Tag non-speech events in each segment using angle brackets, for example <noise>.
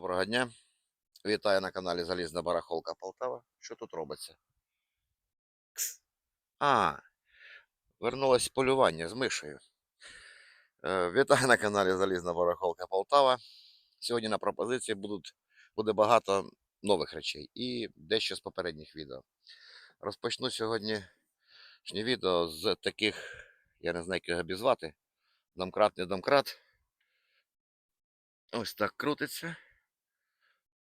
Доброго дня. Вітаю на каналі Залізна Барахолка Полтава. Що тут робиться? А, вернулось полювання з мишею. Е, Вітаю на каналі Залізна Барахолка Полтава. Сьогодні на пропозиції будуть, буде багато нових речей і дещо з попередніх відео. Розпочну сьогоднішнє відео з таких, я не знаю, як його обізвати. Домкрат, не домкрат. Ось так крутиться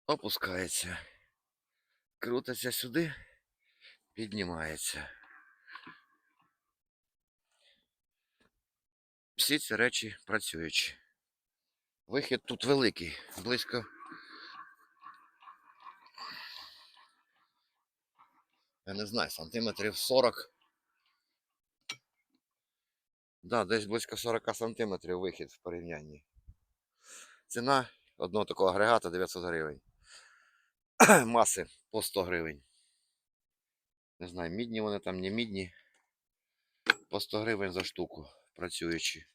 опускається. Крутиться сюди, піднімається. Всі ці речі працюючі. Вихід тут великий, близько. Я не знаю, сантиметрів 40. Да, десь близько 40 сантиметрів вихід в порівнянні. Ціна одного такого агрегата 900 гривень. <clears throat> Маси по 100 гривень. Не знаю, мідні вони там, не мідні. По 100 гривень за штуку працюючи.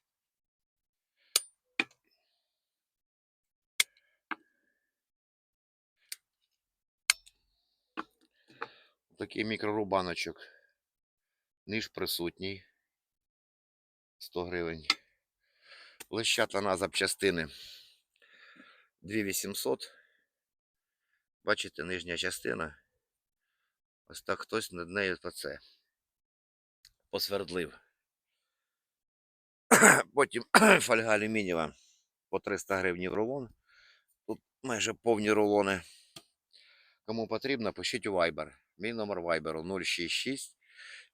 Такий мікрорубаночок. Ниж присутній. 100 гривень. Лещата на запчастини 2800. Бачите, нижня частина. Ось так хтось над нею оце посвердлив. <clears throat> Потім <clears throat> фольга алюмінієва по 300 гривень рулон. Тут майже повні рулони. Кому потрібно, пишіть у Viber. Мій номер Viber 066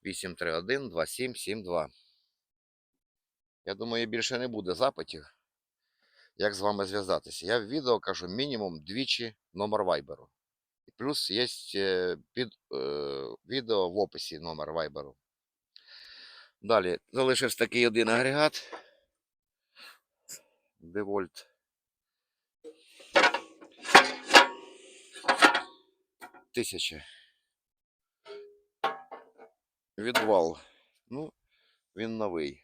831 2772. Я думаю, більше не буде запитів, як з вами зв'язатися. Я в відео кажу мінімум двічі номер Viber. І плюс є е, під е, відео в описі номер Viber. Далі залишився такий один агрегат. Девольт. Тисяча. Відвал. Ну, він новий.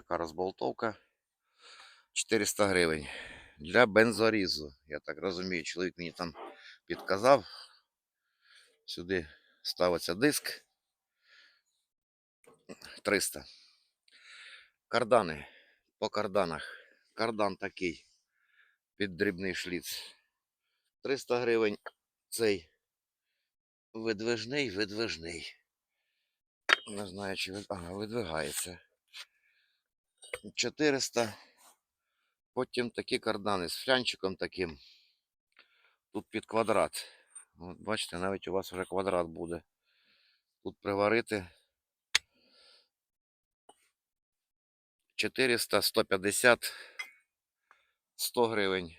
Така розболтовка. 400 гривень. Для бензорізу. Я так розумію, чоловік мені там підказав. Сюди ставиться диск. 300. Кардани. По карданах. Кардан такий. Під дрібний шліц. 300 гривень. Цей видвижний, видвижний. Не знаю, чи ага, видвигається. 400. Потім такі кардани з флянчиком таким. Тут під квадрат. От бачите, навіть у вас вже квадрат буде. Тут приварити 400, 150, 100 гривень.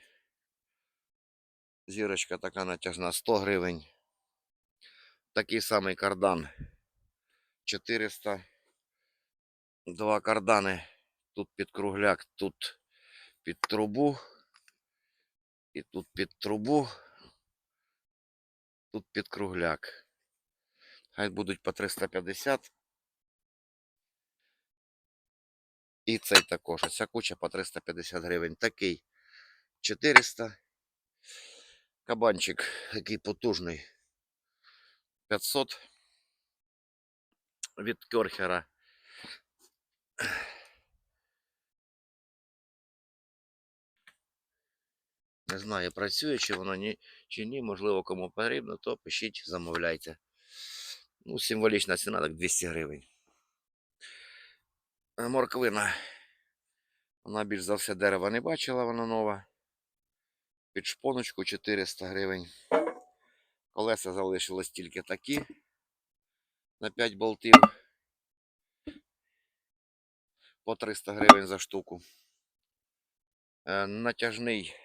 Зірочка така натяжна 100 гривень. Такий самий кардан 400. Два кардани. Тут під кругляк, тут під трубу. І тут під трубу. Тут під кругляк. Хай будуть по 350. І цей також. Оця куча по 350 гривень. Такий 400. Кабанчик, який потужний. 500 від Керхера. Не знаю, працює чи воно ні, чи ні. Можливо, кому потрібно, то пишіть, замовляйте. Ну, символічна ціна, так 200 гривень. Е, Морквина. Вона більш за все дерева не бачила, вона нова. Під шпоночку 400 гривень. Колеса залишились тільки такі. На 5 болтів. По 300 гривень за штуку. Е, Натяжний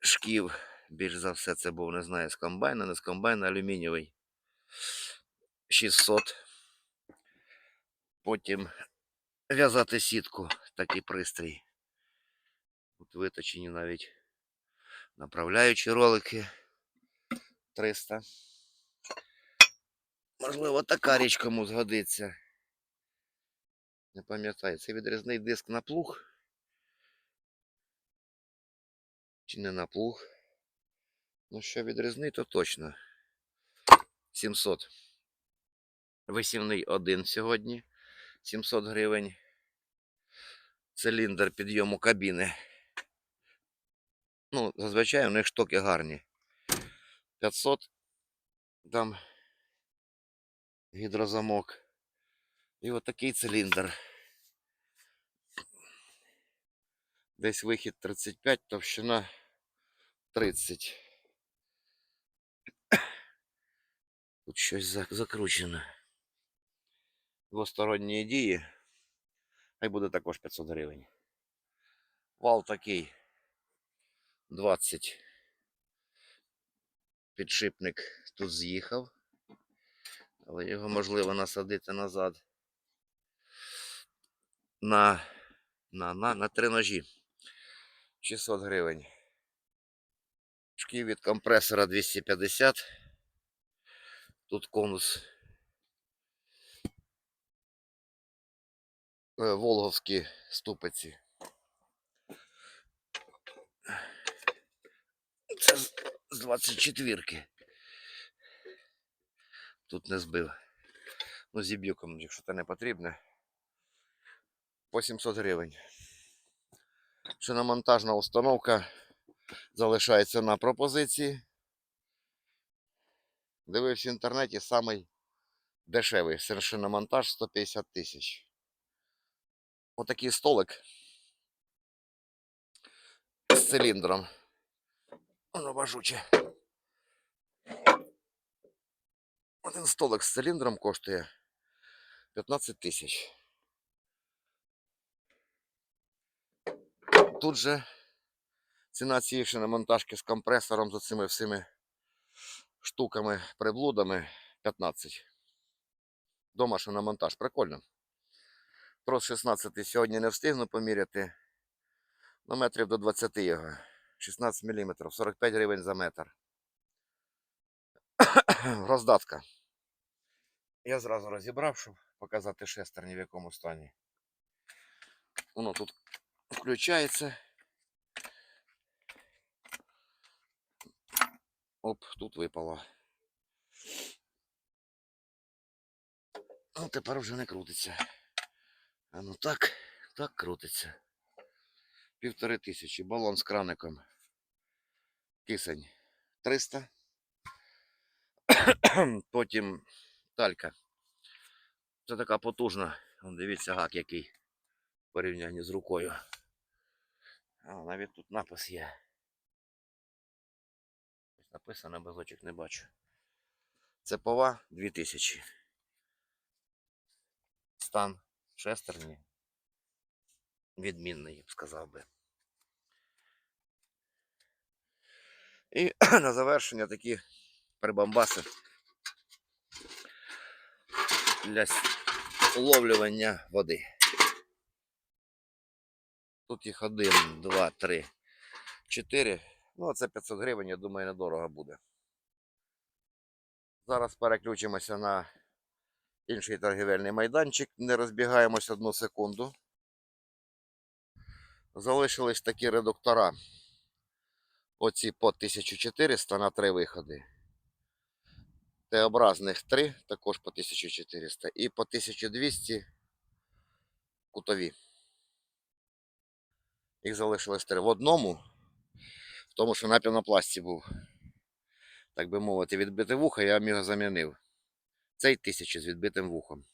шків. Більш за все це був, не знаю, з комбайна, не з комбайна, алюмінієвий. 600. Потім в'язати сітку, такий пристрій. Тут виточені навіть направляючі ролики 300. Можливо, така річ кому згодиться. Не пам'ятаю, це відрізний диск на плуг. Чи не на плуг? Ну, що відрізни, то точно. 700. Висівний один сьогодні. 700 гривень. Циліндр підйому кабіни. Ну, зазвичай у них штоки гарні. 500. Там гідрозамок. І отакий циліндр. Десь вихід 35, товщина 30. Тут щось за- закручено. Двосторонні дії. Хай буде також 500 гривень. Вал такий 20. Підшипник тут з'їхав. Але його можливо насадити назад. На, на, на, на три ножі. 600 гривень. Шків від компресора 250. Тут конус. Е, Волговські ступиці. Це з 24-ки. Тут не збив. Ну, зіб'ю якщо це не потрібне. По 700 гривень. Шиномонтажна установка залишається на пропозиції. Дивився в інтернеті самий дешевий шиномонтаж 150 тисяч. Отакий столик з циліндром. Воно важуче. Один столик з циліндром коштує 15 тисяч. Тут же ціна цієї шиномонтажки з компресором з цими всіми штуками, приблудами 15. Дома шиномонтаж. Прикольно. Трос 16 сьогодні не встигну поміряти. Ну, метрів до 20 його. 16 мм, 45 гривень за метр. <coughs> Роздатка. Я зразу розібрав, щоб показати шестерні в якому стані. Воно тут включається. Оп, тут випало. Ну, тепер вже не крутиться. А ну так, так крутиться. Півтори тисячі. Балон з краником. Кисень 300. <coughs> Потім талька. Це така потужна. Дивіться, гак який в порівнянні з рукою. А, навіть тут напис є. Ось написано, без очок не бачу. Це пова 2000. Стан шестерні. Відмінний, я б сказав би. І <clears throat> на завершення такі прибамбаси для уловлювання води. Тут їх один, два, три, чотири. Ну, це 500 гривень, я думаю, недорого буде. Зараз переключимося на інший торгівельний майданчик. Не розбігаємось одну секунду. Залишились такі редуктора. Оці по 1400 на три виходи. Т-образних 3, також по 1400 і по 1200 кутові. Їх залишилось три. В одному, в тому, що на пінопласті був, так би мовити, відбите вухо, я його замінив. Цей 1000 з відбитим вухом.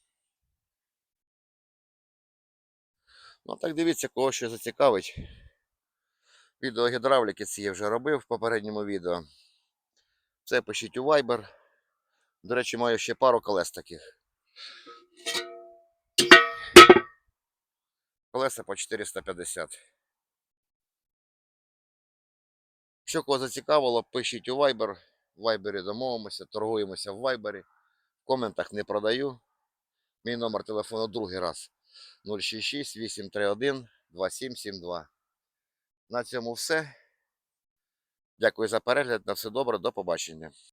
Ну так дивіться, кого ще зацікавить. Відео гідравліки ці я вже робив в попередньому відео. Це пишіть у Viber. До речі, маю ще пару колес таких. Колеса по 450. Що кого зацікавило, пишіть у Viber. В Viber домовимося, торгуємося в Viber. В коментах не продаю. Мій номер телефону другий раз 066 831 2772. На цьому все. Дякую за перегляд. На все добре, до побачення.